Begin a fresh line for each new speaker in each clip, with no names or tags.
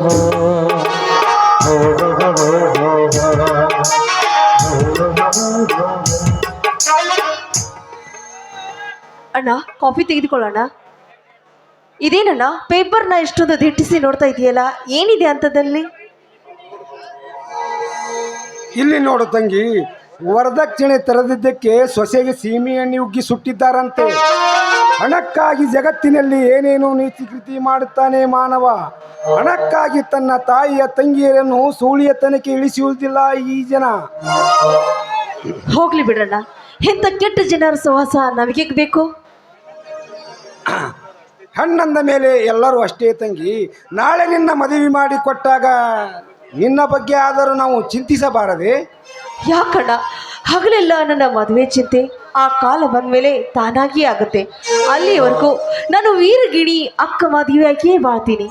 ಅಣ್ಣ ಕಾಫಿ ತೆಗೆದುಕೊಳ್ಳೋಣ. ಇದೇನಣ್ಣ ಪೇಪರ್ನ ಎಷ್ಟೊಂದು ದಿಟ್ಟಿಸಿ ನೋಡ್ತಾ ಇದೆಯಲ್ಲ, ಏನಿದೆ ಅಂತದಲ್ಲಿ
ಇಲ್ಲಿ ನೋಡು ತಂಗಿ, ವರದಕ್ಷಿಣೆ ತರದಿದ್ದಕ್ಕೆ ಸೊಸೆಗೆ ಸೀಮೆ ಎಣ್ಣೆ ಉಗ್ಗಿ ಸುಟ್ಟಿದ್ದಾರಂತೆ. ಹಣಕ್ಕಾಗಿ ಜಗತ್ತಿನಲ್ಲಿ ಏನೇನು ನೀತಿಕೃತಿ ಮಾಡುತ್ತಾನೆ ಮಾನವ ಹಣಕ್ಕಾಗಿ ತನ್ನ ತಾಯಿಯ ತಂಗಿಯರನ್ನು ಸೂಳಿಯ ತನಕ ಇಳಿಸುವುದಿಲ್ಲ ಈ ಜನ.
ಹೋಗ್ಲಿ ಬಿಡಣ್ಣ ಇಂಥ ಕೆಟ್ಟ ಜನರ ಸಹವಾಸ ನಮಗೆ ಬೇಕು?
ಹಣ್ಣಂದ ಮೇಲೆ ಎಲ್ಲರೂ ಅಷ್ಟೇ ತಂಗಿ ನಾಳೆ ನಿನ್ನ ಮದುವೆ ಮಾಡಿ ಕೊಟ್ಟಾಗ ನಿನ್ನ ಬಗ್ಗೆ ಆದರೂ ನಾವು ಚಿಂತಿಸಬಾರದೆ?
ಯಾಕಣ್ಣ ಹಗಲೆಲ್ಲ ನನ್ನ ಮದುವೆ ಚಿಂತೆ. ಆ ಕಾಲ ಬಂದ್ಮೇಲೆ ತಾನಾಗಿಯೇ ಆಗುತ್ತೆ. ಅಲ್ಲಿವರೆಗೂ ನಾನು ವೀರಗಿಣಿ ಅಕ್ಕ ಮಾದೇವಿಯಾಗಿಯೇ ಬಾಳ್ತೀನಿ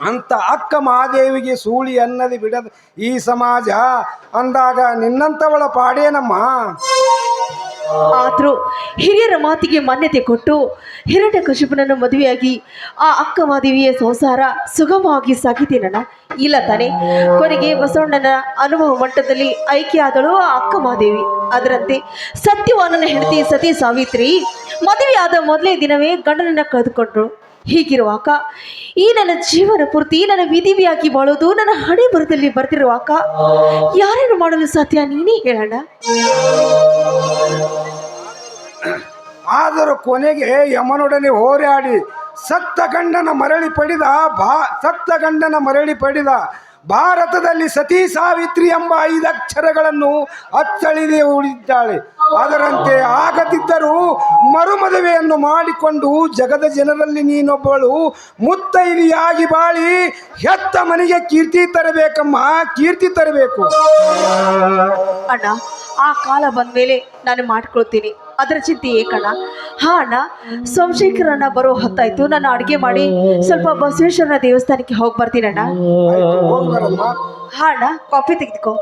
ಅಂತ ಅಕ್ಕ ಮಹಾದೇವಿಗೆ ಸೂಳಿ ಅನ್ನದಿ ಬಿಡದ ಈ ಸಮಾಜ ಅಂದಾಗ ನಿನ್ನಂಥವಳ ಪಾಡೇನಮ್ಮ?
ಆದರೂ ಹಿರಿಯರ ಮಾತಿಗೆ ಮಾನ್ಯತೆ ಕೊಟ್ಟು ಹಿರಣ್ಯಕಶಿಪನನ್ನು ಮದುವೆಯಾಗಿ ಆ ಅಕ್ಕ ಮಾದೇವಿಯ ಸಂಸಾರ ಸುಗಮವಾಗಿ ಸಾಗಿದ್ದೇನಣ್ಣ? ಇಲ್ಲ ತಾನೆ. ಕೊನೆಗೆ ಬಸವಣ್ಣನ ಅನುಭವ ಮಟ್ಟದಲ್ಲಿ ಐಕ್ಯ ಆದಳು ಆ ಅಕ್ಕ ಮಾದೇವಿ. ಅದರಂತೆ ಸತ್ಯವಾನನ ಹೆಂಡತಿ ಸತಿ ಸಾವಿತ್ರಿ ಮದುವೆಯಾದ ಮೊದಲೇ ದಿನವೇ ಗಂಡನನ್ನು ಕಳೆದುಕೊಂಡ್ರು ಹೀಗಿರುವಾಗ, ಈ ನನ್ನ ಜೀವನ ಪೂರ್ತಿ ನನ್ನ ವಿಧಿವಿಯಾಗಿ ಬಾಳೋದು, ನನ್ನ ಹಣೆ ಬರದಲ್ಲಿ ಬರ್ತಿರುವಾಗ ಯಾರೇನು ಮಾಡಲು ಸಾಧ್ಯ ನೀನೇ ಹೇಳೋಣ
ಆದರೂ ಕೊನೆಗೆ ಯಮನೊಡನೆ ಹೋರಾಡಿ ಸತ್ತ ಗಂಡನ ಮರಳಿ ಪಡೆದ ಭಾ ಸತ್ತ ಗಂಡನ ಮರಳಿ ಪಡೆದ ಭಾರತದಲ್ಲಿ ಸತಿ ಸಾವಿತ್ರಿ ಎಂಬ ಐದಕ್ಷರಗಳನ್ನು ಅಚ್ಚಳಿದೆ ಉಳಿದಿದ್ದಾಳೆ. ಅದರಂತೆ ಆಗದಿದ್ದರೂ ಮರುಮದುವೆಯನ್ನು ಮಾಡಿಕೊಂಡು ಜಗದ ಜನರಲ್ಲಿ ನೀನೊಬ್ಬಳು ಮುತ್ತೈದೆಯಾಗಿ ಬಾಳಿ ಹೆತ್ತ ಮನೆಗೆ ಕೀರ್ತಿ ತರಬೇಕಮ್ಮ ಕೀರ್ತಿ ತರಬೇಕು.
ಅಣ್ಣ ಆ ಕಾಲ ಬಂದ ಮೇಲೆ ನಾನು ಮಾಡ್ಕೊಳ್ತೀನಿ. ಅದರ ಚಿಂತೆ ಏಕಣ್ಣ. ಹಾ ಅಣ್ಣ ಸೋಮಶೇಖರಣ್ಣ ಬರೋ ಹೊತ್ತಾಯ್ತು. ನಾನು ಅಡುಗೆ ಮಾಡಿ ಸ್ವಲ್ಪ ಬಸವೇಶ್ವರನ ದೇವಸ್ಥಾನಕ್ಕೆ ಹೋಗಿ ಬರ್ತೀನಣ್ಣ. ಹಾ ಅಣ್ಣ ಕಾಫಿ ತೆಗೆದುಕೋ.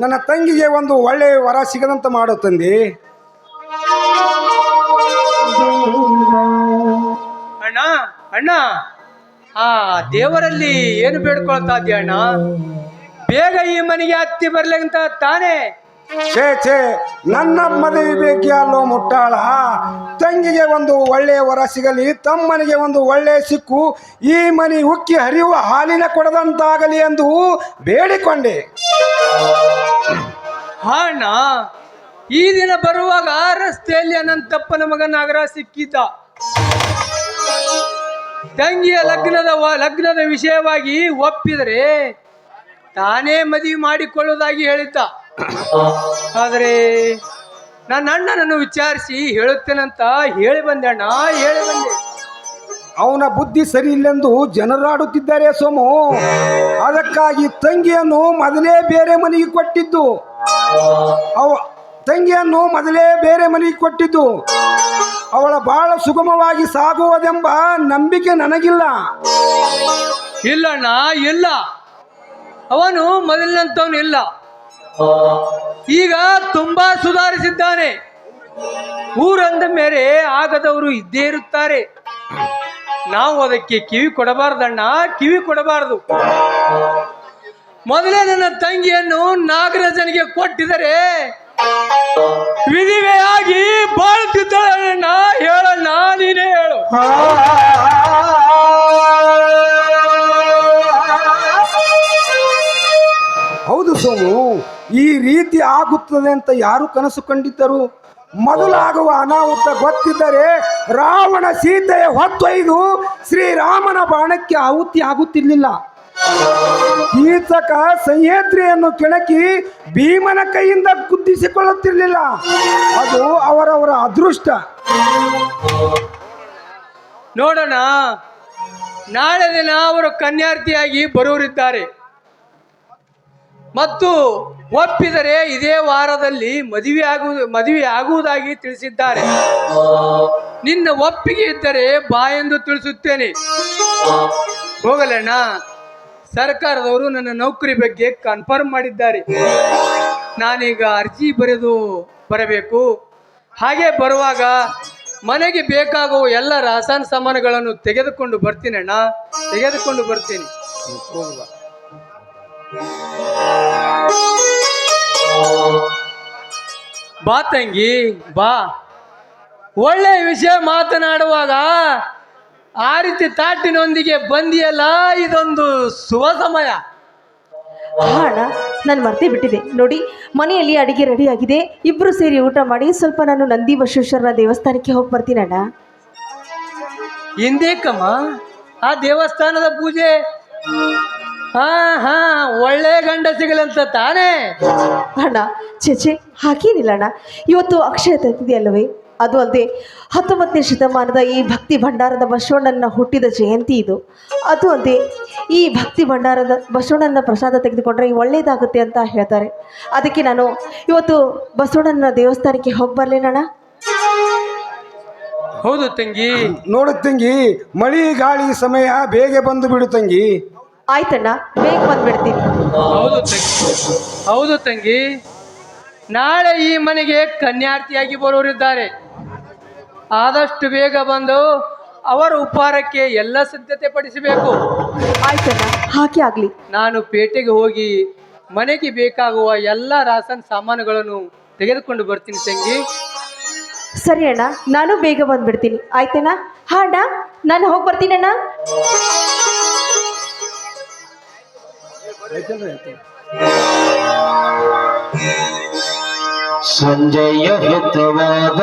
ನನ್ನ ತಂಗಿಗೆ ಒಂದು ಒಳ್ಳೆಯ ವರ ಸಿಗದಂತ ಮಾಡು ತಂದೆ.
ಅಣ್ಣ ಅಣ್ಣ ಆ ದೇವರಲ್ಲಿ ಏನು ಬೇಡ್ಕೊಳ್ತಾ ಇದ್ದೀಯ ಅಣ್ಣ? ಬೇಗ ಈ ಮನೆಗೆ ಹತ್ತಿ ಬರ್ಲಿಂತ ತಾನೇ?
ಛೇ ಛೇ ನನ್ನ ಮದುವೆ ಬೇಕಿ ಅಲ್ಲೋ ಮುಟ್ಟಾಳ? ತಂಗಿಗೆ ಒಂದು ಒಳ್ಳೆಯ ವರ ಸಿಗಲಿ ತಮ್ಮನಿಗೆ ಒಂದು ಒಳ್ಳೆಯ ಸಿಕ್ಕು ಈ ಮನೆ ಉಕ್ಕಿ ಹರಿಯುವ ಹಾಲಿನ ಕೊಡದಂತಾಗಲಿ ಎಂದು ಬೇಡಿಕೊಂಡೆ.
ಹಾ ಅಣ್ಣ ಈ ದಿನ ಬರುವಾಗ ಆ ರಸ್ತೆಯಲ್ಲಿ ಅನಂತಪ್ಪನ ಮಗ ನಾಗರಾಜ್ ಸಿಕ್ಕಿದ್ದ ತಂಗಿಯ ಲಗ್ನದ ಲಗ್ನದ ವಿಷಯವಾಗಿ ಒಪ್ಪಿದರೆ ತಾನೇ ಮದುವೆ ಮಾಡಿಕೊಳ್ಳುವುದಾಗಿ ಹೇಳಿದ್ದ ಆದರೆ ನನ್ನ ಅಣ್ಣನನ್ನು ವಿಚಾರಿಸಿ ಹೇಳುತ್ತೇನಂತ ಹೇಳಿ ಬಂದೆ ಅಣ್ಣ, ಹೇಳಿ ಬಂದೆ.
ಅವನ ಬುದ್ಧಿ ಸರಿ ಇಲ್ಲೆಂದು ಜನರಾಡುತ್ತಿದ್ದಾರೆ ಸೋಮು. ಅದಕ್ಕಾಗಿ ತಂಗಿಯನ್ನು ಮೊದಲೇ ಬೇರೆ ಮನೆಗೆ ಕೊಟ್ಟಿದ್ದು. ಅವ ತಂಗಿಯನ್ನು ಮೊದಲೇ ಬೇರೆ ಮನೆಗೆ ಕೊಟ್ಟಿದ್ದು. ಅವಳ ಬಹಳ ಸುಗಮವಾಗಿ ಸಾಗುವುದೆಂಬ ನಂಬಿಕೆ ನನಗಿಲ್ಲ.
ಇಲ್ಲಣ್ಣ, ಇಲ್ಲ. ಅವನು ಮೊದಲಿನಂತವನು ಇಲ್ಲ. ಈಗ ತುಂಬಾ ಸುಧಾರಿಸಿದ್ದಾನೆ. ಊರಂದ ಮೇಲೆ ಆಗದವರು ಇದ್ದೇ ಇರುತ್ತಾರೆ. ನಾವು ಅದಕ್ಕೆ ಕಿವಿ ಕೊಡಬಾರ್ದಣ್ಣ, ಕಿವಿ ಕೊಡಬಾರದು. ಮೊದಲೇ ನನ್ನ ತಂಗಿಯನ್ನು ನಾಗರಾಜನಿಗೆ ಕೊಟ್ಟಿದರೆ ವಿಧಿವೆಯಾಗಿ ಬಾಳುತ್ತಿದ್ದಾಳಣ್ಣ ಹೇಳಣ್ಣ, ನೀನೇ ಹೇಳು.
ಹೌದು ಸೋಮು ಈ ರೀತಿ ಆಗುತ್ತದೆ ಅಂತ ಯಾರು ಕನಸು ಕಂಡಿದ್ದರು? ಮೊದಲಾಗುವ ಅನಾಹುತ ಗೊತ್ತಿದ್ದರೆ ರಾವಣ ಸೀತೆಯ ಹೊತ್ತೊಯ್ದು ಶ್ರೀರಾಮನ ಬಾಣಕ್ಕೆ ಆಹುತಿ ಆಗುತ್ತಿರಲಿಲ್ಲ. ಕೀಚಕ ಸಹ್ಯಾದ್ರಿಯನ್ನು ಕೆಣಕಿ ಭೀಮನ ಕೈಯಿಂದ ಕುದ್ದಿಸಿಕೊಳ್ಳುತ್ತಿರಲಿಲ್ಲ. ಅದು ಅವರವರ ಅದೃಷ್ಟ.
ನೋಡೋಣ, ನಾಳೆ ದಿನ ಅವರು ಕನ್ಯಾರ್ಥಿಯಾಗಿ ಬರುವರಿದ್ದಾರೆ ಮತ್ತು ಒಪ್ಪಿದರೆ ಇದೇ ವಾರದಲ್ಲಿ ಮದುವೆ ಆಗುವುದು ಮದುವೆ ಆಗುವುದಾಗಿ ತಿಳಿಸಿದ್ದಾರೆ. ನಿನ್ನ ಒಪ್ಪಿಗೆ ಇದ್ದರೆ ಬಾ ಎಂದು ತಿಳಿಸುತ್ತೇನೆ. ಹೋಗಲಣ್ಣ, ಸರ್ಕಾರದವರು ನನ್ನ ನೌಕರಿ ಬಗ್ಗೆ ಕನ್ಫರ್ಮ್ ಮಾಡಿದ್ದಾರೆ. ನಾನೀಗ ಅರ್ಜಿ ಬರೆದು ಬರಬೇಕು. ಹಾಗೆ ಬರುವಾಗ ಮನೆಗೆ ಬೇಕಾಗುವ ಎಲ್ಲ ರಾಸಾಯನ ಸಾಮಾನುಗಳನ್ನು ತೆಗೆದುಕೊಂಡು ಬರ್ತೀನಣ್ಣ, ತೆಗೆದುಕೊಂಡು ಬರ್ತೀನಿ.
ಹೋಗುವ
ಬಾ ತಂಗಿ ಬಾ. ಒಳ್ಳೆ ವಿಷಯ ಮಾತನಾಡುವಾಗ ಆ ರೀತಿ ತಾಟಿನೊಂದಿಗೆ ಬಂದಿಯಲ್ಲ ಇದೊಂದು ಶುಭ ಸಮಯ.
ನಾನು ಮರ್ತೇ ಬಿಟ್ಟಿದೆ ನೋಡಿ ಮನೆಯಲ್ಲಿ ಅಡಿಗೆ ರೆಡಿ ಆಗಿದೆ. ಇಬ್ಬರು ಸೇರಿ ಊಟ ಮಾಡಿ ಸ್ವಲ್ಪ ನಾನು ನಂದಿ ಬಸವೇಶ್ವರನ ದೇವಸ್ಥಾನಕ್ಕೆ ಹೋಗಿ ಬರ್ತೀನಿ ಅಣ್ಣ.
ಹಿಂದೇಕಮ್ಮ ಆ ದೇವಸ್ಥಾನದ ಪೂಜೆ ಹಾ ಹಾ ಒಳ್ಳೆ ಗಂಡ ಸಿಗಲಂತ ತಾನೇ?
ಅಣ್ಣ ಚೇಚೆ ಹಾಗೇನಿಲ್ಲ ಅಣ್ಣ. ಇವತ್ತು ಅಕ್ಷಯ ತೃತೀಯ ಅಲ್ಲವೇ? ಅದು ಅಲ್ಲದೆ ಹತ್ತೊಂಬತ್ತನೇ ಶತಮಾನದ ಈ ಭಕ್ತಿ ಭಂಡಾರದ ಬಸವಣ್ಣನ ಹುಟ್ಟಿದ ಜಯಂತಿ ಇದು. ಅದು ಅಲ್ಲದೆ ಈ ಭಕ್ತಿ ಭಂಡಾರದ ಬಸವಣ್ಣನ ಪ್ರಸಾದ ತೆಗೆದುಕೊಂಡ್ರೆ ಒಳ್ಳೆಯದಾಗುತ್ತೆ ಅಂತ ಹೇಳ್ತಾರೆ. ಅದಕ್ಕೆ ನಾನು ಇವತ್ತು ಬಸವಣ್ಣನ ದೇವಸ್ಥಾನಕ್ಕೆ ಹೋಗಿ ಬರಲೇನಣ್ಣ?
ಹೌದು ತಂಗಿ.
ನೋಡು ತಂಗಿ ಮಳಿ ಗಾಳಿ ಸಮಯ ಬೇಗ ಬಂದು ಬಿಡು ತಂಗಿ.
ಆಯ್ತಣ್ಣ ಬೇಗ ಬಂದ್ಬಿಡ್ತೀನಿ.
ಹೌದು ತಂಗಿ. ಹೌದು ತಂಗಿ. ನಾಳೆ ಈ ಮನೆಗೆ ಕನ್ಯಾರ್ಥಿಯಾಗಿ ಬರೋರಿದ್ದಾರೆ ಆದಷ್ಟು ಬೇಗ ಬಂದು ಅವರ ಉಪಹಾರಕ್ಕೆ ಎಲ್ಲ ಸಿದ್ಧತೆ ಪಡಿಸಬೇಕು.
ಆಯ್ತಣ್ಣ ಹಾಗೆ ಆಗಲಿ.
ನಾನು ಪೇಟೆಗೆ ಹೋಗಿ ಮನೆಗೆ ಬೇಕಾಗುವ ಎಲ್ಲ ರಾಸನ್ ಸಾಮಾನುಗಳನ್ನು ತೆಗೆದುಕೊಂಡು ಬರ್ತೀನಿ ತಂಗಿ.
ಸರಿ ಅಣ್ಣ ನಾನು ಬೇಗ ಬಂದ್ಬಿಡ್ತೀನಿ. ಆಯ್ತಣ್ಣ? ಹಾ ಅಣ್ಣ ನಾನು ಹೋಗಿ ಬರ್ತೀನಣ್ಣ?
ಸಂಜಯ ಹಿತವಾದ